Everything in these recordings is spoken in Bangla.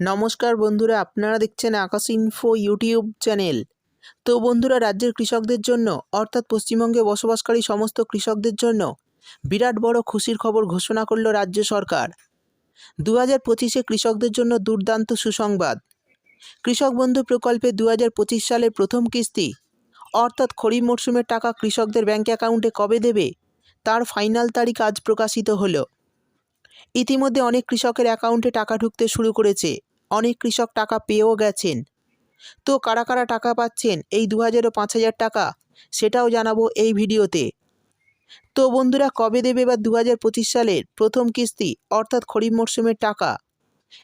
নমস্কার বন্ধুরা, আপনারা দেখছেন আকাশ ইনফো ইউটিউব চ্যানেল তো বন্ধুরা, রাজ্যের কৃষকদের জন্য, অর্থাৎ পশ্চিমবঙ্গে বসবাসকারী সমস্ত কৃষকদের জন্য বিরাট বড় খুশির খবর ঘোষণা করল রাজ্য সরকার। দু হাজার পঁচিশে কৃষকদের জন্য দুর্দান্ত সুসংবাদ। কৃষক বন্ধু প্রকল্পে দু হাজার পঁচিশ সালের প্রথম কিস্তি, অর্থাৎ খরিফ মরশুমের টাকা কৃষকদের ব্যাঙ্ক অ্যাকাউন্টে কবে দেবে, তার ফাইনাল তারিখ আজ প্রকাশিত হলো। ইতিমধ্যে অনেক কৃষকের অ্যাকাউন্টে টাকা ঢুকতে শুরু করেছে। অনেক কৃষক টাকা পেয়েও গেছেন। তো কারা কারা টাকা পাচ্ছেন এই দু হাজার ও পাঁচ হাজার টাকা, সেটাও জানাব এই ভিডিওতে। তো বন্ধুরা, কবে দেবে বা দু হাজার পঁচিশ সালের প্রথম কিস্তি, অর্থাৎ খরিফ মরশুমের টাকা?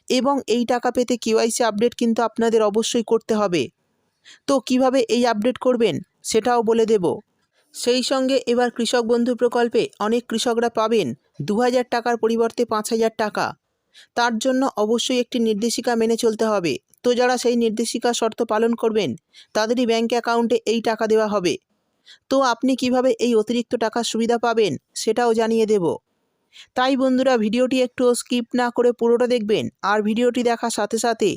এবং এই টাকা পেতে কেওয়াইসি আপডেট কিন্তু আপনাদের অবশ্যই করতে হবে। তো কীভাবে এই আপডেট করবেন, সেটাও বলে দেব। সেই সঙ্গে এবার কৃষক বন্ধু প্রকল্পে অনেক কৃষকরা পাবেন দু হাজার টাকার পরিবর্তে পাঁচ হাজার টাকা। তার জন্য অবশ্যই একটি নির্দেশিকা মেনে চলতে হবে। তো যারা সেই নির্দেশিকা শর্ত পালন করবেন, তাদেরই ব্যাঙ্ক অ্যাকাউন্টে এই টাকা দেওয়া হবে। তো আপনি কীভাবে এই অতিরিক্ত টাকার সুবিধা পাবেন, সেটাও জানিয়ে দেব। তাই বন্ধুরা, ভিডিওটি একটু স্কিপ না করে পুরোটা দেখবেন আর ভিডিওটি দেখার সাথে সাথে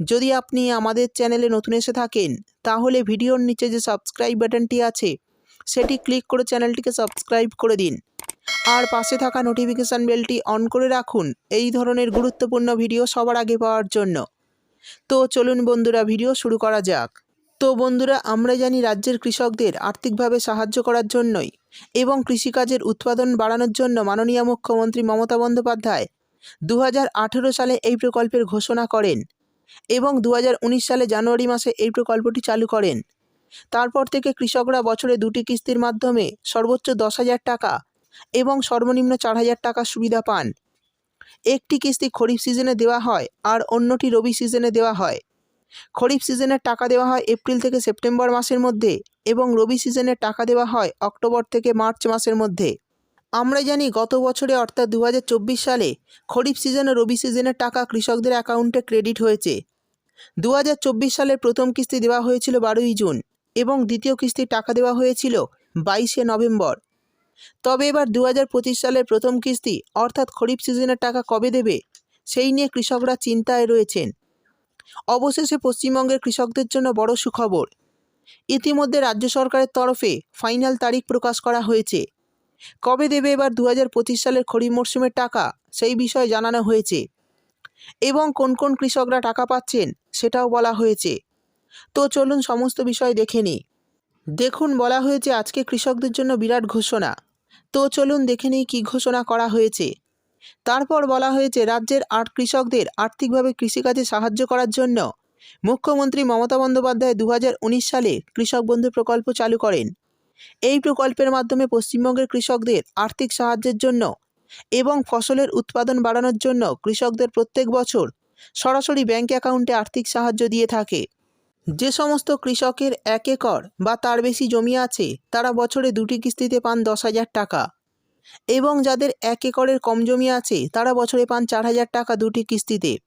যদি আপনি আমাদের চ্যানেলে নতুন এসে থাকেন, তাহলে ভিডিওর নিচে যে সাবস্ক্রাইব বাটনটি আছে, সেটি ক্লিক করে চ্যানেলটিকে সাবস্ক্রাইব করে দিন। আর পাশে থাকা নোটিফিকেশান বেলটি অন করে রাখুন। এই ধরনের গুরুত্বপূর্ণ ভিডিও সবার আগে পাওয়ার জন্য। তো চলুন বন্ধুরা ভিডিও শুরু করা যাক। তো বন্ধুরা, আমরা জানি রাজ্যের কৃষকদের আর্থিকভাবে সাহায্য করার জন্যই এবং কৃষিকাজের উৎপাদন বাড়ানোর জন্য মাননীয় মুখ্যমন্ত্রী মমতা বন্দ্যোপাধ্যায় দু হাজার আঠেরো সালে এই প্রকল্পের ঘোষণা করেন এবং দু হাজার উনিশ সালে জানুয়ারি মাসে এই প্রকল্পটি চালু করেন। তারপর থেকে কৃষকরা বছরে দুটি কিস্তির মাধ্যমে সর্বোচ্চ দশ হাজার টাকা এবং সর্বনিম্ন চার হাজার টাকার সুবিধা পান। একটি কিস্তি খরিফ সিজনে দেওয়া হয় আর অন্যটি রবি সিজনে দেওয়া হয়। খরিফ সিজনের টাকা দেওয়া হয় এপ্রিল থেকে সেপ্টেম্বর মাসের মধ্যে এবং রবি সিজনের টাকা দেওয়া হয় অক্টোবর থেকে মার্চ মাসের মধ্যে। আমরা জানি গত বছরে অর্থাৎ দু হাজার চব্বিশ সালে খরিফ সিজন ও রবি সিজনের টাকা কৃষকদের অ্যাকাউন্টে ক্রেডিট হয়েছে। দু সালের প্রথম কিস্তি দেওয়া হয়েছিল বারোই জুন এবং দ্বিতীয় কিস্তির টাকা দেওয়া হয়েছিল বাইশে নভেম্বর। তবে এবার দু হাজার পঁচিশ সালের প্রথম কিস্তি, অর্থাৎ খরিফ সিজনের টাকা কবে দেবে, সেই নিয়ে কৃষকরা চিন্তায় রয়েছেন। অবশেষে পশ্চিমবঙ্গের কৃষকদের জন্য বড় সুখবর। ইতিমধ্যে রাজ্য সরকারের তরফে ফাইনাল তারিখ প্রকাশ করা হয়েছে। কবে দেবে এবার দু হাজার পঁচিশ সালের খরিফ মরশুমের টাকা, সেই বিষয়ে জানানো হয়েছে। এবং কোন কোন কৃষকরা টাকা পাচ্ছেন, সেটাও বলা হয়েছে। তো চলুন সমস্ত বিষয় দেখে নিই। দেখুন, বলা হয়েছে আজকে কৃষকদের জন্য বিরাট ঘোষণা। তো চলুন দেখে নিই কী ঘোষণা করা হয়েছে। তারপর বলা হয়েছে, রাজ্যের আট কৃষকদের আর্থিকভাবে কৃষিকাজে সাহায্য করার জন্য মুখ্যমন্ত্রী মমতা বন্দ্যোপাধ্যায় দু হাজার উনিশ সালে কৃষক বন্ধু প্রকল্প চালু করেন। এই প্রকল্পের মাধ্যমে পশ্চিমবঙ্গের কৃষকদের আর্থিক সাহায্যের জন্য এবং ফসলের উৎপাদন বাড়ানোর জন্য কৃষকদের প্রত্যেক বছর সরাসরি ব্যাঙ্ক অ্যাকাউন্টে আর্থিক সাহায্য দিয়ে থাকে। যে সমস্ত কৃষকের এক একর বা তার বেশি জমি আছে, তারা বছরে দুটি কিস্তিতে পান দশ হাজার টাকা। এবং যাদের এক একরের কম জমি আছে, তারা বছরে পান চার হাজার টাকা দুটি কিস্তিতে।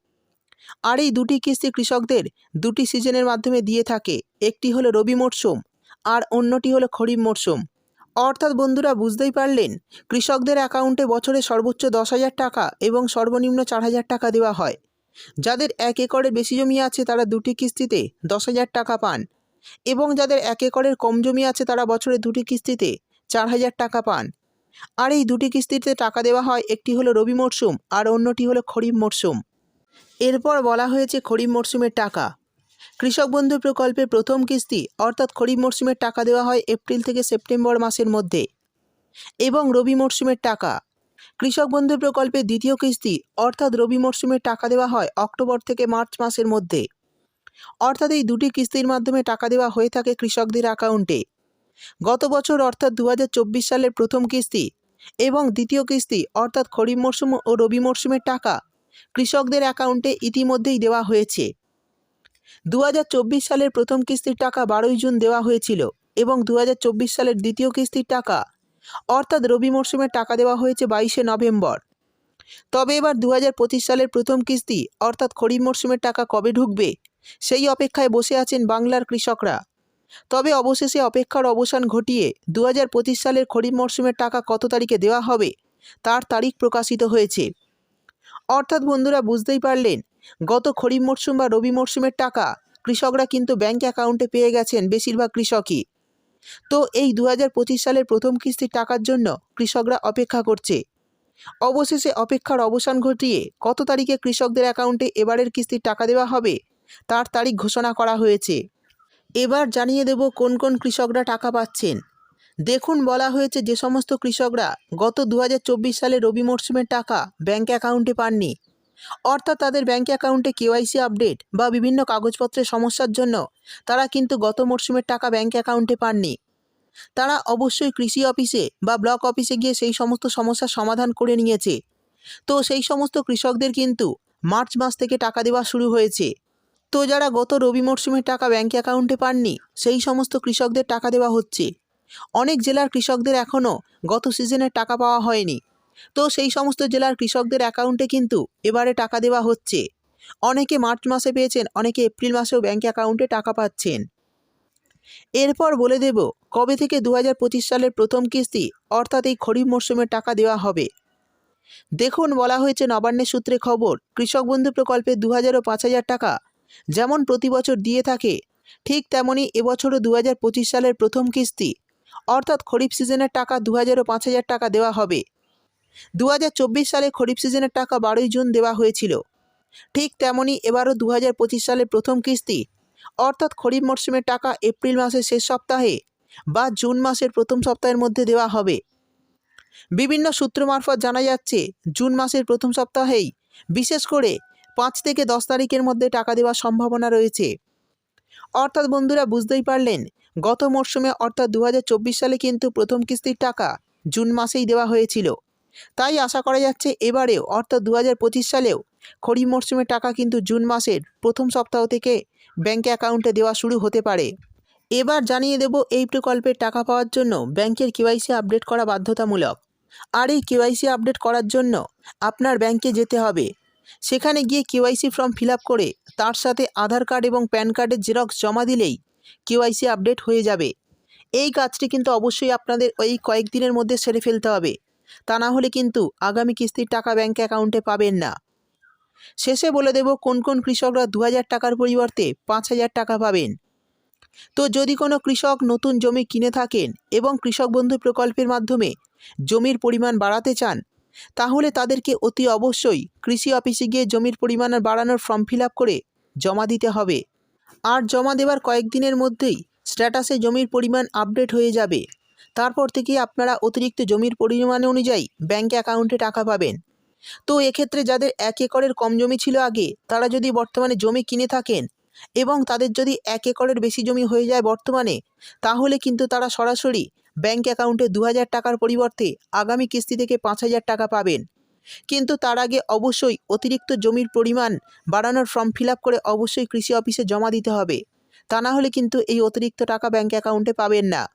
আর এই দুটি কিস্তি কৃষকদের দুটি সিজনের মাধ্যমে দিয়ে থাকে, একটি হলো রবি মরশুম, আর অন্যটি হলো খরিফ মরশুম। অর্থাৎ বন্ধুরা, বুঝতেই পারলেন, কৃষকদের অ্যাকাউন্টে বছরে সর্বোচ্চ দশ হাজার টাকা এবং সর্বনিম্ন চার হাজার টাকা দেওয়া হয়। যাদের এক একরের বেশি জমি আছে তারা দুটি কিস্তিতে দশ হাজার টাকা পান এবং যাদের এক একরের কম জমি আছে তারা বছরে দুটি কিস্তিতে চার হাজার টাকা পান। আর এই দুটি কিস্তিতে টাকা দেওয়া হয়, একটি হলো রবি মরশুম আর অন্যটি হলো খরিফ মরশুম এরপর বলা হয়েছে খরিফ মরশুমের টাকা। কৃষক বন্ধু প্রকল্পের প্রথম কিস্তি অর্থাৎ খরিফ মরশুমের টাকা দেওয়া হয় এপ্রিল থেকে সেপ্টেম্বর মাসের মধ্যে এবং রবি মরশুমের টাকা কৃষক বন্ধু প্রকল্পের দ্বিতীয় কিস্তি, অর্থাৎ রবি মরশুমের টাকা দেওয়া হয় অক্টোবর থেকে মার্চ মাসের মধ্যে। অর্থাৎ এই দুটি কিস্তির মাধ্যমে টাকা দেওয়া হয়ে থাকে কৃষকদের অ্যাকাউন্টে। গত বছর অর্থাৎ দু হাজার চব্বিশ সালের প্রথম কিস্তি এবং দ্বিতীয় কিস্তি, অর্থাৎ খরিফ মরশুম ও রবি মরশুমের টাকা কৃষকদের অ্যাকাউন্টে ইতিমধ্যেই দেওয়া হয়েছে। দু হাজার চব্বিশ সালের প্রথম কিস্তির টাকা বারোই জুন দেওয়া হয়েছিল এবং দু হাজার চব্বিশ সালের দ্বিতীয় কিস্তির টাকা অর্থাৎ রবি মরশুমের টাকা দেওয়া হয়েছে বাইশে নভেম্বর। তবে এবার দু হাজার পঁচিশ সালের প্রথম কিস্তি, অর্থাৎ খরিফ মরশুমের টাকা কবে ঢুকবে, সেই অপেক্ষায় বসে আছেন বাংলার কৃষকরা। তবে অবশেষে অপেক্ষার অবসান ঘটিয়ে দুহাজার পঁচিশ সালের খরিফ মরশুমের টাকা কত তারিখে দেওয়া হবে, তার তারিখ প্রকাশিত হয়েছে। অর্থাৎ বন্ধুরা বুঝতেই পারলেন, গত খরিফ মরশুম বা রবি মরশুমের টাকা কৃষকরা কিন্তু ব্যাংক অ্যাকাউন্টে পেয়ে গেছেন বেশিরভাগ কৃষকই। তো এই দু হাজার পঁচিশ সালের প্রথম কিস্তির টাকার জন্য কৃষকরা অপেক্ষা করছে। অবশেষে অপেক্ষার অবসান ঘটিয়ে কত তারিখে কৃষকদের অ্যাকাউন্টে এবারের কিস্তির টাকা দেওয়া হবে, তার তারিখ ঘোষণা করা হয়েছে। এবার জানিয়ে দেব কোন কোন কৃষকরা টাকা পাচ্ছেন। দেখুন, বলা হয়েছে যে সমস্ত কৃষকরা গত দুহাজার চব্বিশ সালে রবি মরশুমের টাকা ব্যাংক অ্যাকাউন্টে পাননি। অর্থাৎ তাদের ব্যাঙ্ক অ্যাকাউন্টে কেওয়াইসি আপডেট বা বিভিন্ন কাগজপত্রের সমস্যার জন্য তারা কিন্তু গত মরশুমের টাকা ব্যাঙ্ক অ্যাকাউন্টে পাননি। তারা অবশ্যই কৃষি অফিসে বা ব্লক অফিসে গিয়ে সেই সমস্ত সমস্যার সমাধান করে নিয়েছে। তো সেই সমস্ত কৃষকদের কিন্তু মার্চ মাস থেকে টাকা দেওয়া শুরু হয়েছে। তো যারা গত রবি মরশুমের টাকা ব্যাঙ্ক অ্যাকাউন্টে পাননি, সেই সমস্ত কৃষকদের টাকা দেওয়া হচ্ছে। অনেক জেলার কৃষকদের এখনও গত সিজনের টাকা পাওয়া হয়নি। তো সেই সমস্ত জেলার কৃষকদের অ্যাকাউন্টে কিন্তু এবারে টাকা দেওয়া হচ্ছে। অনেকে মার্চ মাসে পেয়েছেন, অনেকে এপ্রিল মাসেও ব্যাংক অ্যাকাউন্টে টাকা পাচ্ছেন। এরপর বলে দেব, কবে থেকে দু হাজার পঁচিশ সালের প্রথম কিস্তি, অর্থাৎ এই খরিফ মরশুমের টাকা দেওয়া হবে? দেখুন, বলা হয়েছে নবান্নের সূত্রে খবর, কৃষক বন্ধু প্রকল্পে দু হাজার ও পাঁচ হাজার টাকা যেমন প্রতি বছর দিয়ে থাকে, ঠিক তেমনই এবছরও দু হাজার পঁচিশ সালের প্রথম কিস্তি, অর্থাৎ খরিফ সিজনের টাকা দু হাজার ও পাঁচ হাজার টাকা দেওয়া হবে। দু হাজার চব্বিশ সালে খরিফ সিজনের টাকা বারোই জুন দেওয়া হয়েছিল। ঠিক তেমনই এবারও দু হাজার পঁচিশ সালের প্রথম কিস্তি, অর্থাৎ খরিফ মরশুমের টাকা এপ্রিল মাসের শেষ সপ্তাহে বা জুন মাসের প্রথম সপ্তাহের মধ্যে দেওয়া হবে। বিভিন্ন সূত্র মারফত জানা যাচ্ছে, জুন মাসের প্রথম সপ্তাহেই বিশেষ করে পাঁচ থেকে দশ তারিখের মধ্যে টাকা দেওয়ার সম্ভাবনা রয়েছে। অর্থাৎ বন্ধুরা বুঝতেই পারলেন, গত মরশুমে অর্থাৎ দু হাজার চব্বিশ সালে কিন্তু প্রথম কিস্তির টাকা জুন মাসেই দেওয়া হয়েছিল। তাই আশা করা যাচ্ছে এবারেও, অর্থাৎ দু হাজার পঁচিশ সালেও খরিফ মরশুমের টাকা কিন্তু জুন মাসের প্রথম সপ্তাহ থেকে ব্যাঙ্ক অ্যাকাউন্টে দেওয়া শুরু হতে পারে। এবার জানিয়ে দেব এই প্রকল্পের টাকা পাওয়ার জন্য ব্যাংকের কেওয়াইসি আপডেট করা বাধ্যতামূলক। আর এই কেওয়াইসি আপডেট করার জন্য আপনার ব্যাংকে যেতে হবে। সেখানে গিয়ে কেওয়াইসি ফর্ম ফিল করে তার সাথে আধার কার্ড এবং প্যান কার্ডের জেরক্স জমা দিলেই কেওয়াইসি আপডেট হয়ে যাবে। এই কাজটি কিন্তু অবশ্যই আপনাদের ওই কয়েকদিনের মধ্যে সেরে ফেলতে হবে। তা না হলে কিন্তু আগামী কিস্তির টাকা ব্যাঙ্ক অ্যাকাউন্টে পাবেন না। শেষে বলে দেব, কোন কোন কৃষকরা দু হাজার টাকার পরিবর্তে পাঁচ হাজার টাকা পাবেন। তো যদি কোনো কৃষক নতুন জমি কিনে থাকেন এবং কৃষক বন্ধু প্রকল্পের মাধ্যমে জমির পরিমাণ বাড়াতে চান, তাহলে তাদেরকে অতি অবশ্যই কৃষি অফিসে গিয়ে জমির পরিমাণ বাড়ানোর ফর্ম ফিল করে জমা দিতে হবে। আর জমা দেওয়ার কয়েকদিনের মধ্যেই স্ট্যাটাসে জমির পরিমাণ আপডেট হয়ে যাবে। তারপর থেকে আপনারা অতিরিক্ত জমির পরিমাণ অনুযায়ী ব্যাঙ্ক অ্যাকাউন্টে টাকা পাবেন। তো এক্ষেত্রে যাদের এক একরের কম জমি ছিল আগে, তারা যদি বর্তমানে জমি কিনে থাকেন এবং তাদের যদি এক একরের বেশি জমি হয়ে যায় বর্তমানে, তাহলে কিন্তু তারা সরাসরি ব্যাঙ্ক অ্যাকাউন্টে দু হাজার টাকার পরিবর্তে আগামী কিস্তি থেকে পাঁচ হাজার টাকা পাবেন। কিন্তু তার আগে অবশ্যই অতিরিক্ত জমির পরিমাণ বাড়ানোর ফর্ম ফিল করে অবশ্যই কৃষি অফিসে জমা দিতে হবে। তা না হলে কিন্তু এই অতিরিক্ত টাকা ব্যাঙ্ক অ্যাকাউন্টে পাবেন না।